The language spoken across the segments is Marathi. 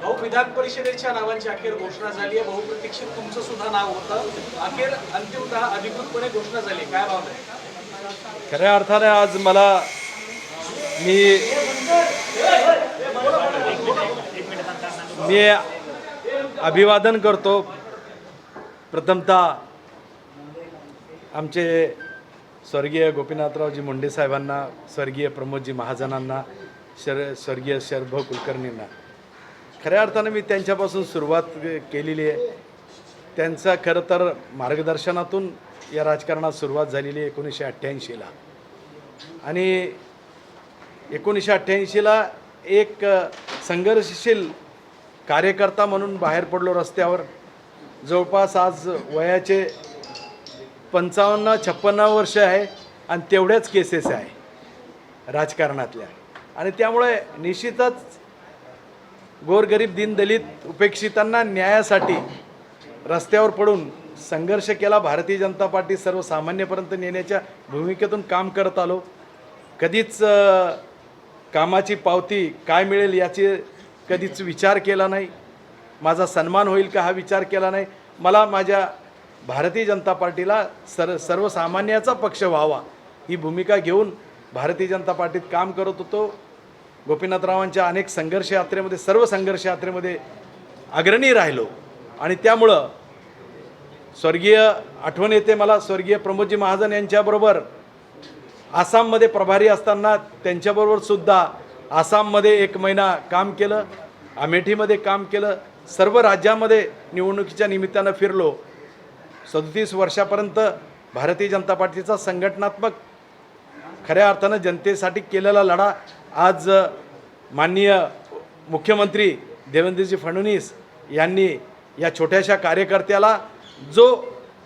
भाऊ विधान परिषदेच्या नावांची अखेर घोषणा झाली आहे. बहुप्रतीक्षित तुमचं सुद्धा नाव होतं. अखेर अंतिमतः अधिकृतपणे घोषणा झाली काय भावना आहे? खऱ्या अर्थाने आज मला मी मी अभिवादन करतो. प्रथमतः आमचे स्वर्गीय गोपीनाथरावजी मुंडे साहेबांना स्वर्गीय प्रमोदजी महाजनांना शर स्वर्गीय शरभाऊ कुलकर्णींना. खऱ्या अर्थानं मी त्यांच्यापासून सुरुवात केलेली आहे. त्यांचा खरं तर मार्गदर्शनातून या राजकारणात सुरुवात झालेली आहे एकोणीसशे अठ्ठ्याऐंशीला आणि एकोणीसशे अठ्ठ्याऐंशीला एक संघर्षशील कार्यकर्ता म्हणून बाहेर पडलो रस्त्यावर. जवळपास आज वयाचे पंचावन्न छप्पन्न वर्ष आहे आणि तेवढ्याच केसेस आहे राजकारणातल्या. आणि त्यामुळे निश्चितच गोरगरीब दीनदलित उपेक्षितांना न्यायासाठी रस्त्यावर पडून संघर्ष केला. भारतीय जनता पार्टी सर्वसामान्यपर्यंत नेण्याच्या भूमिकेतून काम करत आलो. कधीच कामाची पावती काय मिळेल याची कधीच विचार केला नाही. माझा सन्मान होईल का हा विचार केला नाही. मला माझ्या भारतीय जनता पार्टीला सर सर्वसामान्याचा पक्ष व्हावा ही भूमिका घेऊन भारतीय जनता पार्टीत काम करत होतो. गोपीनाथरावांच्या अनेक संघर्ष यात्रेमध्ये सर्व संघर्ष यात्रेमध्ये अग्रणी राहिलो. आणि त्यामुळं स्वर्गीय आठवण येते मला स्वर्गीय प्रमोदजी महाजन यांच्याबरोबर आसाममध्ये प्रभारी असताना त्यांच्याबरोबर सुद्धा आसाममध्ये एक महिना काम केलं अमेठीमध्ये काम केलं सर्व राज्यामध्ये निवडणुकीच्या निमित्तानं फिरलो. सदतीस वर्षापर्यंत भारतीय जनता पार्टीचा संघटनात्मक खऱ्या अर्थानं जनतेसाठी केलेला लढा आज माननीय मुख्यमंत्री देवेंद्रजी फडणवीस यांनी या छोट्याशा कार्यकर्त्याला जो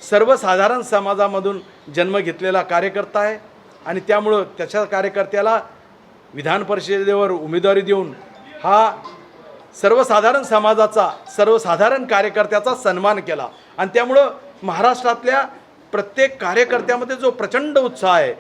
सर्वसाधारण समाजामधून जन्म घेतलेला कार्यकर्ता आहे आणि त्यामुळं त्याच्या कार्यकर्त्याला विधान परिषदेवर उमेदवारी देऊन हा सर्वसाधारण समाजाचा सर्वसाधारण कार्यकर्त्याचा सन्मान केला. आणि त्यामुळं महाराष्ट्रातल्या प्रत्येक कार्यकर्त्यामध्ये जो प्रचंड उत्साह आहे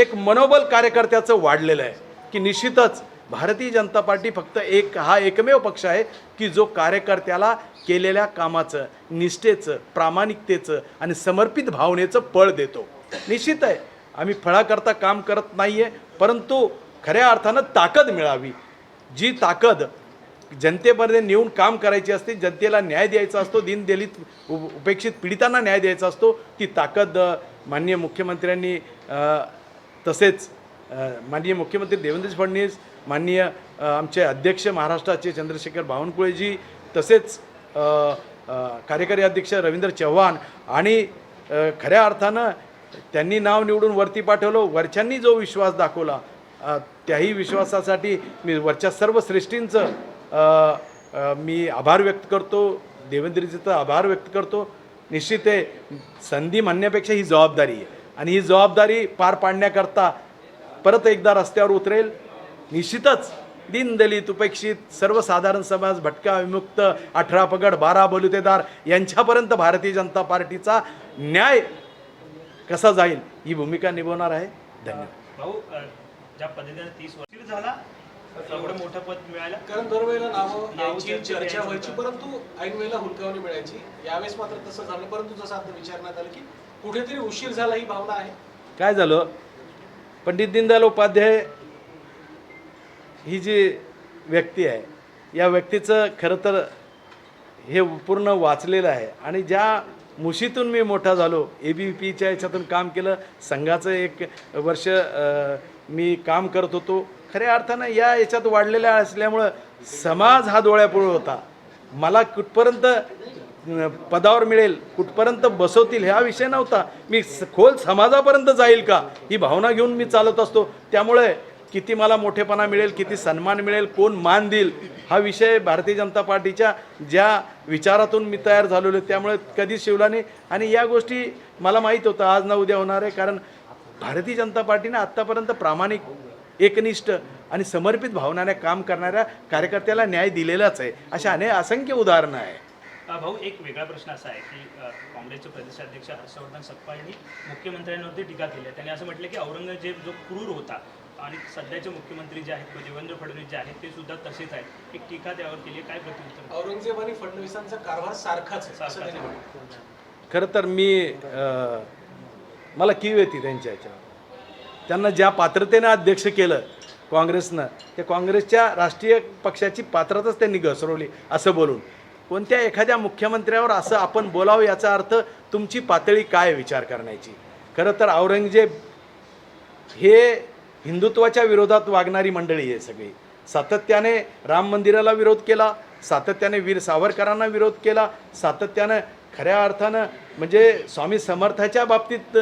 एक मनोबल कार्यकर्त्याचं वाढलेलं आहे. की निश्चितच भारतीय जनता पार्टी फक्त एक हा एकमेव पक्ष आहे की जो कार्यकर्त्याला केलेल्या कामाचं निष्ठेचं प्रामाणिकतेचं आणि समर्पित भावनेचं पळ देतो. निश्चित आहे आम्ही फळाकरता काम करत नाही आहे परंतु खऱ्या अर्थानं ताकद मिळावी. जी ताकद जनतेमध्ये नेऊन काम करायची असते जनतेला न्याय द्यायचा असतो दीनदलित उपेक्षित पीडितांना न्याय द्यायचा असतो ती ताकद माननीय मुख्यमंत्र्यांनी तसेच माननीय मुख्यमंत्री देवेंद्र फडणवीस माननीय आमचे अध्यक्ष महाराष्ट्राचे चंद्रशेखर बावनकुळेजी तसेच कार्यकारी अध्यक्ष रवींद्र चव्हाण आणि खऱ्या अर्थानं त्यांनी नाव निवडून वरती पाठवलं वरच्यांनी जो विश्वास दाखवला त्याही विश्वासासाठी मी वरच्या सर्व श्रेष्ठींचं मी आभार व्यक्त करतो देवेंद्रजीचं आभार व्यक्त करतो. निश्चित आहे संधी म्हणण्यापेक्षा ही जबाबदारी आहे आणि ही जबाबदारी पार पाडण्याकरता परत एकदा रस्त्यावर उतरेल. निश्चितच दीनदलित उपेक्षित सर्वसाधारण समाज भटका विमुक्त अठरा पगड बारा बलुतेदार यांच्यापर्यंत भारतीय जनता पार्टीचा न्याय कसा जाईल ही भूमिका निभवणार आहे. धन्यवाद. भाऊ ज्या पद्धतीने तीस वर्ष झाला. एवढं मोठं पद मिळालं. कारण दरवेळेला नावं चर्चा. व्हायची परंतु ऐन वेळेला हुलकावणी मिळायची. यावेळेस मात्र तसं झालं परंतु जसं आता विचारण्यात आलं की कुठेतरी उशीर झाला ही भावना आहे. काय झालं? पंडित दीनदयाल उपाध्याय ही जी व्यक्ती आहे या व्यक्तीचं खरं तर हे पूर्ण वाचलेलं आहे. आणि ज्या मुशीतून मी मोठा झालो ए बी पीच्या याच्यातून काम केलं संघाचं एक वर्ष मी काम करत होतो. खऱ्या अर्थानं या याच्यात वाढलेल्या असल्यामुळं समाज हा डोळ्यापुढे होता. मला कुठपर्यंत पदावर मिळेल कुठपर्यंत बसवतील हा विषय नव्हता. मी स- खोल समाजापर्यंत जाईल का? ही भावना घेऊन मी चालत असतो. त्यामुळे किती मला मोठेपणा मिळेल किती सन्मान मिळेल कोण मान देईल हा विषय भारतीय जनता पार्टीच्या ज्या विचारातून मी तयार झालेलो त्यामुळे कधीच शिवला नाही. आणि या गोष्टी मला माहीत होतं आज ना उद्या होणार आहे कारण भारतीय जनता पार्टीने आत्तापर्यंत प्रामाणिक एकनिष्ठ आणि समर्पित भावनाने काम करणाऱ्या कार्यकर्त्याला न्याय दिलेलाच आहे. अशा अनेक असंख्य उदाहरणं आहे भाऊ एक वेगळा प्रश्न असा आहे की काँग्रेसचे प्रदेशाध्यक्ष हर्षवर्धन सपकाळ यांनी मुख्यमंत्र्यांवरती टीका केली आहे. त्यांनी असं म्हटलं की औरंगजेब जो क्रूर होता आणि सध्याचे मुख्यमंत्री जे आहेत देवेंद्र फडणवीस जे आहेत ते सुद्धा तसेच आहेत. एक टीका त्यावर केली आहे. काय प्रत्युत्तर औरंगजेब आणि फडणवीसांचा कारभार सारखाच आहे असं सारखाच त्यांनी आहे. म्हटलं. खरं तर मी मला कीव येते त्यांच्या याच्यावर. त्यांना ज्या पात्रतेनं अध्यक्ष केलं काँग्रेसनं त्या काँग्रेसच्या राष्ट्रीय पक्षाची पात्रताच त्यांनी घसरवली असं बोलून. कोणत्या एखाद्या मुख्यमंत्र्यावर असं आपण बोलावं याचा अर्थ तुमची पातळी काय विचार करण्याची? खरं तर औरंगजेब हे हिंदुत्वाच्या विरोधात वागणारी मंडळी आहे सगळी. सातत्याने राम मंदिराला विरोध केला सातत्याने वीर सावरकरांना विरोध केला सातत्यानं खऱ्या अर्थानं म्हणजे स्वामी समर्थाच्या बाबतीत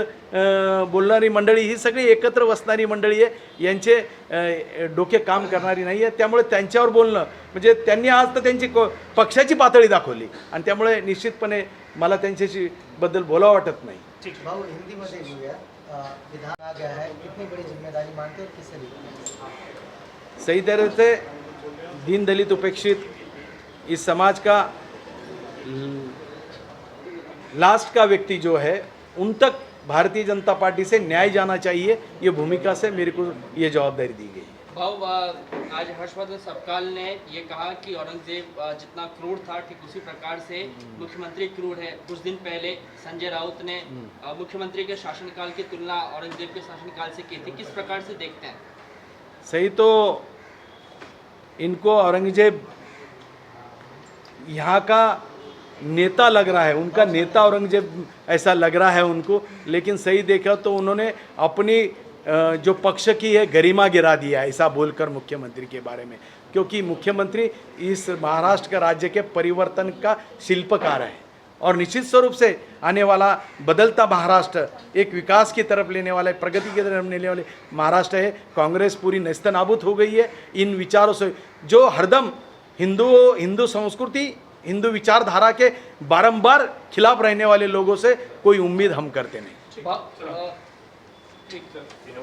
बोलणारी मंडळी ही सगळी एकत्र बसणारी मंडळी आहे. यांचे डोके काम करणारी नाही आहे. त्यामुळे त्यांच्यावर बोलणं म्हणजे त्यांनी आज तर त्यांची को- पक्षाची पातळी दाखवली. आणि त्यामुळे निश्चितपने मला त्यांच्याशी बद्दल बोलावं वाटत नाही. ठीक. आहे. भाऊ हिंदी मध्ये लिहूया अ, विधान आ गया है कितनी बड़ी जिम्मेदारी मानते हो और किससे लिखते सही तरह से दीन दलित उपेक्षित इस समाज का लास्ट का व्यक्ति जो है उन तक भारतीय जनता पार्टी से न्याय जाना चाहिए ये भूमिका से मेरे को ये जवाबदारी दी गई भाव आज हर्षवर्धन सबकाल ने ये कहा कि औरंगज़ेब जितना क्रूर था ठीक उसी प्रकार से मुख्यमंत्री क्रूर है। कुछ दिन पहले संजय राउत ने मुख्यमंत्री के शासनकाल की तुलना औरंगज़ेब के शासनकाल से की थी। किस प्रकार से देखते हैं? सही तो इनको औरंगज़ेब यहाँ का नेता लग रहा है, उनका नेता औरंगज़ेब ऐसा लग रहा है उनको, लेकिन सही देखा तो उन्होंने अपनी जो पक्ष की है, गरिमा गिरा दिया ऐसा बोलकर मुख्यमंत्री के बारे में। क्योंकि मुख्यमंत्री इस महाराष्ट्र का राज्य के परिवर्तन का शिल्पकार है और निश्चित स्वरूप से आने वाला बदलता महाराष्ट्र, एक विकास की तरफ़ लेने वाला है प्रगति की तरफ़ लेने वाले महाराष्ट्र है। कांग्रेस पूरी नस्तनाबूत हो गई है। इन विचारों से जो हरदम हिंदू हिंदू संस्कृति हिंदू विचारधारा के बारंबार खिलाफ रहने वाले लोगों से कोई उम्मीद हम करते नहीं।